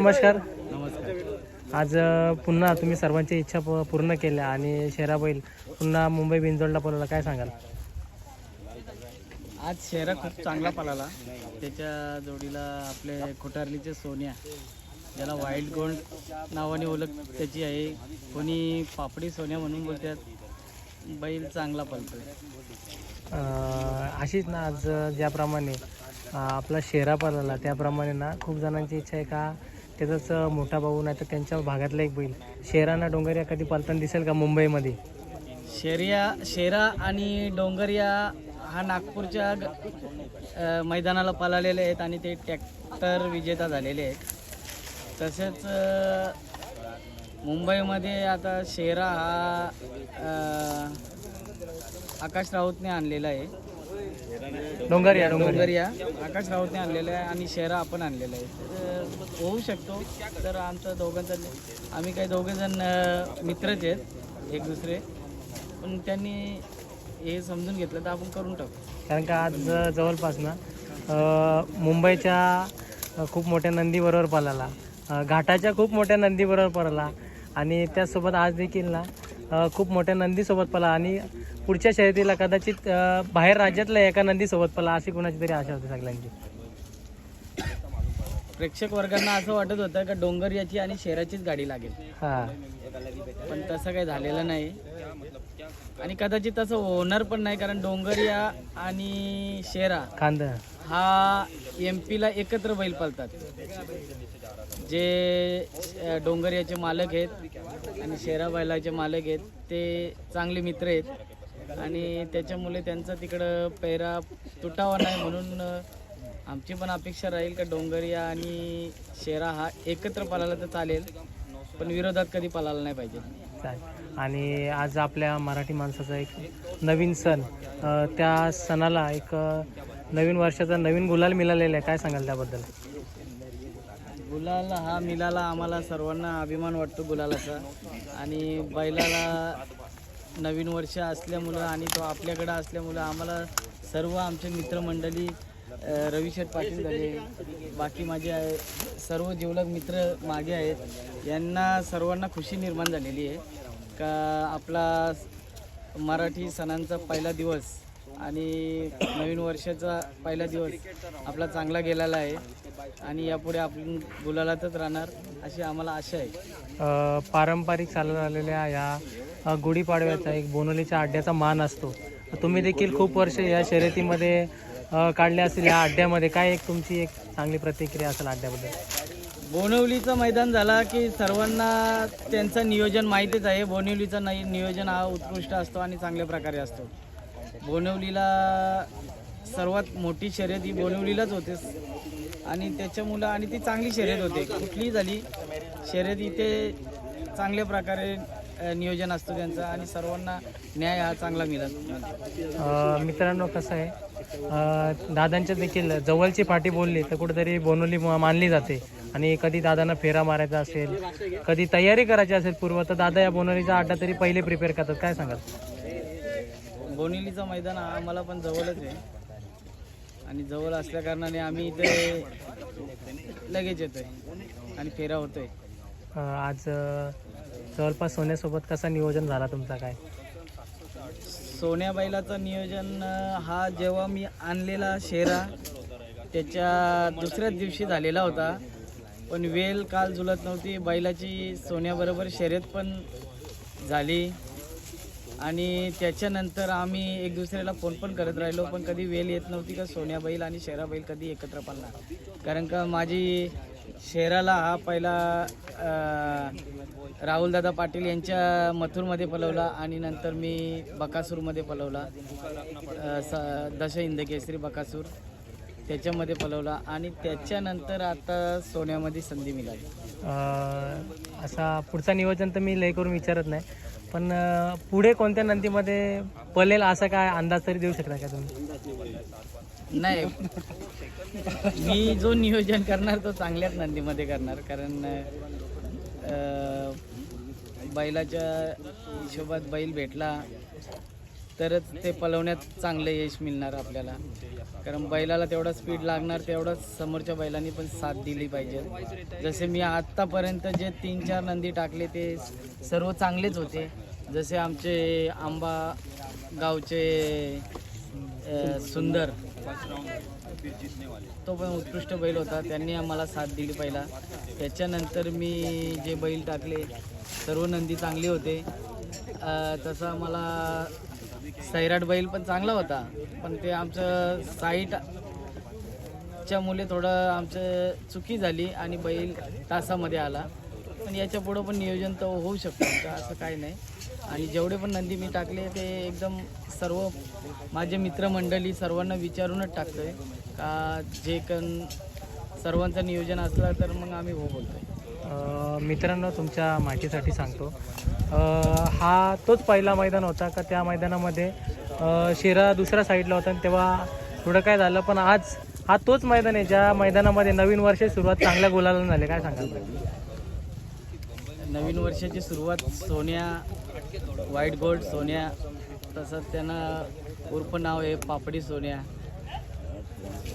नमस्कार. नमस्कार. आज पुन्हा तुम्ही सर्वांची इच्छा पूर्ण केल्या आणि शेरा बैल पुन्हा मुंबई बिंजोडला पळवला काय सांगाल? आज शेरा खूप चांगला पळाला. त्याच्या जोडीला आपले कोटारलीचे सोन्या ज्याला वाईल्ड गोल्ड नावाने ओळख त्याची आहे. कोणी पापडी सोन्या म्हणून बोलतात बैल चांगला पळतोय. अ, अशीच ना आज ज्याप्रमाणे आपला शेरा पळाला त्याप्रमाणे ना खूप जणांची इच्छा आहे का त्याचाच मोठा भाऊ नाही तर त्यांच्या भागातला एक बैल. शेराना डोंगरिया कधी पळताना दिसेल का मुंबईमध्ये? शेरिया शेरा आणि डोंगरिया हा नागपूरच्या ग- अ, मैदानाला पळालेले आहेत आणि ते ट्रॅक्टर विजेता झालेले आहेत. तसेच अ, मुंबईमध्ये आता शेरा हा अ, आकाश राऊतने आणलेला आहे. डोंगरिया डोंगरिया. आकाश राऊतने आणलेला आहे आणि शेरा आपण आणलेला आहे. होऊ शकतो. तर आमचं दोघांचं आम्ही काही दोघेजण मित्रच आहेत एक दुसरे. पण त्यांनी हे समजून घेतलं तर आपण करून टाकू. कारण का आज जवळपास ना मुंबईच्या खूप मोठ्या नंदीबरोबर पळाला. घाटाच्या खूप मोठ्या नंदीबरोबर पळाला. आणि त्याचसोबत आज देखील ना खूप मोठ्या नंदीसोबत पळा आणि पुढच्या शर्यतीला कदाचित बाहेर राज्यातल्या एका नंदीसोबत पळा अशी कुणाची तरी आशा होती सगळ्यांची? प्रेक्षक वर्गांना असं वाटत होतं का डोंगरियाची आणि शेराचीच गाडी लागेल. हां. पण तसं काही झालेलं नाही. आणि कदाचित तसं होणार पण नाही कारण डोंगरिया आणि शेरा खांद. हा एम पीला एकत्र बैल पालतात. जे डोंगरियाचे मालक आहेत आणि शेरा बैलाचे मालक आहेत. ते चांगले मित्र आहेत. आणि त्याच्यामुळे त्यांचा तिकडं पेहरा तुटावा नाही म्हणून आमची पण अपेक्षा राहील का डोंगरिया आणि शेरा हा एकत्र पळाला तर चालेल पण विरोधात कधी पळाला नाही पाहिजे. चालेल. आणि आज आपल्या मराठी माणसाचा एक नवीन सण अ, त्या सणाला एक अ, नवीन वर्षाचा नवीन गुलाल मिळालेला आहे. काय सांगाल त्याबद्दल? गुलाल हा मिळाला आम्हाला सर्वांना अभिमान वाटतो गुलालाचा. आणि बैलाला नवीन वर्ष असल्यामुळं आणि तो आपल्याकडं असल्यामुळं आम्हाला सर्व आमचे मित्रमंडळी रविशेठ पाटील झाले बाकी माझे आहे, सर्व जिवलग मित्र मागे आहेत. यांना सर्वांना खुशी निर्माण झालेली आहे. का आपला मराठी सणांचा पहिला दिवस आणि नवीन वर्षाचा पहिला दिवस आपला चांगला गेलेला आहे. आणि यापुढे आपण गुलालातच राहणार अशी आम्हाला आशा आहे. अ, पारंपरिक चालत आलेल्या या अ, गुढीपाडव्याचा एक बोनोलीच्या अड्ड्याचा मान असतो. तुम्ही देखील खूप वर्ष या शर्यतीमध्ये अ, काढले असेल या अड्ड्यामध्ये. काय एक तुमची एक चांगली प्रतिक्रिया असेल अड्ड्याबद्दल? बोनिवलीचं मैदान झाला की सर्वांना त्यांचं नियोजन माहितीच आहे. बोनिवलीचं नाही नियोजन हा उत्कृष्ट असतो आणि चांगल्या प्रकारे असतो. बोनवलीला सर्वात मोठी शर्यत ही बोनवलीलाच होते. आणि त्याच्यामुळं आणि ती चांगली शर्यत होते. कुठलीही झाली शर्यत इथे चांगल्या प्रकारे नियोजन असतं त्यांचं आणि सर्वांना न्याय हा चांगला मिळत मित्रांनो कसं आहे? दादांच्या देखील जवळची पाठी बोलली तर कुठेतरी बोनवली मानली जाते. आणि कधी दादांना फेरा मारायचा असेल कधी तयारी करायची असेल पूर्व तर दादा या बोनवलीचा अड्डा तरी पहिले प्रिपेअर करतात. काय सांगाल? बोनिवलीचं मैदान हा आम्हाला पण जवळच आहे. आणि जवळ असल्या कारणाने आम्ही इथे लगेच येतोय आणि फेरा होतोय. आज जवळपास सोन्यासोबत कसा नियोजन झाला तुमचा काय? सोन्या बैलाचं नियोजन हा जेव्हा मी आणलेला शेरा त्याच्या दुसऱ्याच दिवशी झालेला होता. पण वेल काल जुलत नव्हती. बैलाची सोन्याबरोबर शर्यत पण झाली. आणि त्याच्यानंतर आम्ही एक दुसऱ्याला फोन पण करत राहिलो पण कधी वेल येत नव्हती का सोन्या बैल आणि शेरा बैल कधी एकत्र पडला कारण का माझी शेराला हा पहिला राहुलदादा पाटील यांच्या मथुरमध्ये पलवला आणि नंतर मी बकासूरमध्ये पलवला. स दश हिंद बकासूर त्याच्यामध्ये पलवला आणि त्याच्यानंतर आता सोन्यामध्ये संधी मिळाली. असा पुढचा नियोजन तर मी लय करून विचारत नाही. पण पुढे कोणत्या नंदीमध्ये पलेल असा काय अंदाज तरी देऊ शकता का तुम्ही? नाही. मी जो नियोजन करणार तो चांगल्याच नंदीमध्ये करणार. कारण बैलाच्या हिशोबात बैल भेटला. तरच ते पलवण्यात चांगलं यश मिळणार आपल्याला. कारण बैलाला तेवढा स्पीड लागणार तेवढंच समोरच्या बैलांनी पण साथ दिली पाहिजे. जसे मी आत्तापर्यंत जे तीन चार नंदी टाकले ते सर्व चांगलेच होते. जसे आमचे आंबा गावचे सुंदर तो पण उत्कृष्ट बैल होता. त्यांनी आम्हाला साथ दिली पहिला. त्याच्यानंतर मी जे बैल टाकले सर्व नंदी चांगले होते. तसं तसा मला सैराट बैल पण चांगला होता. पण ते आमचं साईट च्या मुले थोडं आमचं चुकी झाली आणि बैल तासामध्ये आला. पण याच्या पुढं पण नियोजन तर होऊ शकतं आमचं असं काही नाही. आणि जेवढे पण नंदी मी टाकले ते एकदम सर्व माझे मित्रमंडळी सर्वांना विचारूनच टाकतोय. का जे कन सर्वांचं नियोजन असलं तर मग आम्ही हो बोलतोय. आहे मित्रांनो तुमच्या माहितीसाठी सांगतो. हा तोच पहिला मैदान होता का त्या मैदानामध्ये शिरा दुसऱ्या साईडला होता आणि तेव्हा थोडं काय झालं पण आज हा तोच मैदान आहे ज्या मैदानामध्ये नवीन वर्ष सुरुवात चांगल्या गुलाला झाले. काय सांगाल? नवीन वर्षाची सुरुवात सोन्या व्हाईट गोल्ड सोन्या तसंच त्यांना उर्फ नाव आहे पापडी सोन्या.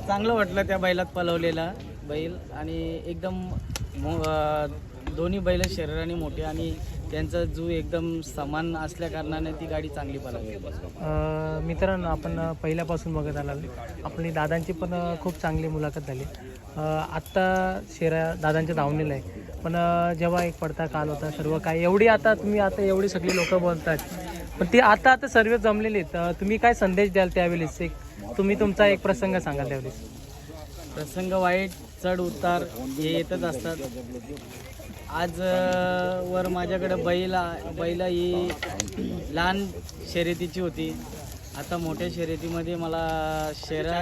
चांगलं वाटलं त्या बैलात पलवलेला बैल आणि एकदम दोन्ही बैल शरीराने मोठे आणि त्यांचा जू एकदम समान असल्या कारणाने ती गाडी चांगली पळाली. अ, मित्रांनो आपण पहिल्यापासून बघत आला आपली दादांची पण खूप चांगली मुलाखत झाली. आत्ता शेरा दादांच्या धावणीला आहे. पण जेव्हा एक पडता काल होता सर्व काय एवढी आता तुम्ही आता एवढी सगळी लोक बोलतात. पण ती आता आता सर्व जमलेली आहेत. तुम्ही काय संदेश द्याल त्यावेळेस? एक तुम्ही तुमचा एक प्रसंग सांगाल त्यावेळेस. प्रसंग वाईट चढ उतार हे येतच असतात. आज वर माझ्याकडे बैल आ- बैल ही लहान शर्यतीची होती. आता मोठ्या शर्यतीमध्ये मला शेरा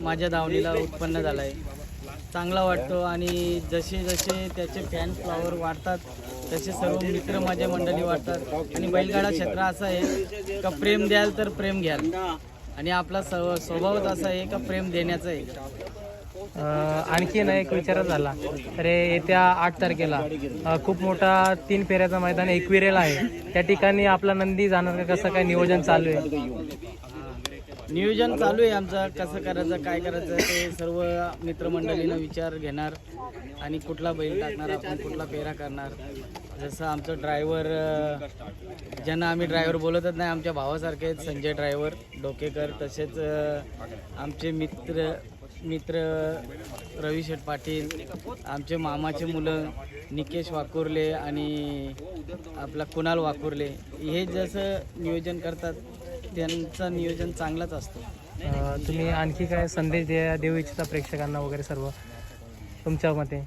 माझ्या धावणीला उत्पन्न झाला आहे चांगला वाटतो आणि जसे जसे त्याचे फॅन फ्लॉवर वाढतात तसे सर्व मित्र माझ्या मंडळी वाढतात. आणि बैलगाडा क्षेत्र असं आहे का प्रेम द्याल तर प्रेम घ्याल. आणि आपला स्व स्वभावच असा आहे का प्रेम देण्याचा आहे. आणखीन आणखी एक विचार झाला. तर येत्या आठ तारखेला खूप मोठा तीन फेऱ्याचा मैदान एकविरेला आहे. त्या ठिकाणी आपला नंदी जाणार का कसं काय नियोजन चालू आहे? नियोजन चालू आहे आमचं. कसं करायचं काय करायचं ते सर्व मित्रमंडळीनं विचार घेणार. आणि कुठला बैल टाकणार आपण कुठला पेरा करणार. जसं आमचं ड्रायव्हर ज्यांना आम्ही ड्रायव्हर बोलतच नाही आमच्या भावासारखे आहेत संजय ड्रायव्हर डोकेकर. तसेच आमचे मित्र मित्र रवी शेठ पाटील आमचे मामाचे मुलं निकेश वाकुर्ले आणि आपला कुणाल वाकुर्ले हे जसं नियोजन करतात त्यांचं नियोजन चांगलाच असतो. तुम्ही आणखी काय संदेश द्या देऊ इच्छिता प्रेक्षकांना वगैरे सर्व? तुमच्या मते.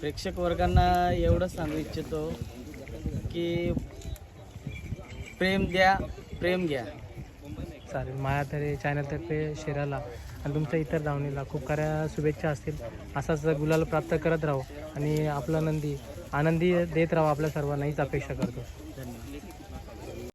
प्रेक्षक वर्गांना एवढंच सांगू इच्छितो की प्रेम द्या प्रेम घ्या. चालेल मायातरे चॅनलतर्फे शेराला. आणि तुमच्या इतर धावणीला खूप साऱ्या शुभेच्छा असतील. असाच गुलाल प्राप्त करत राहू आणि आपला नंदी आनंदी देत राहू आपल्या सर्वांना हीच अपेक्षा करतो.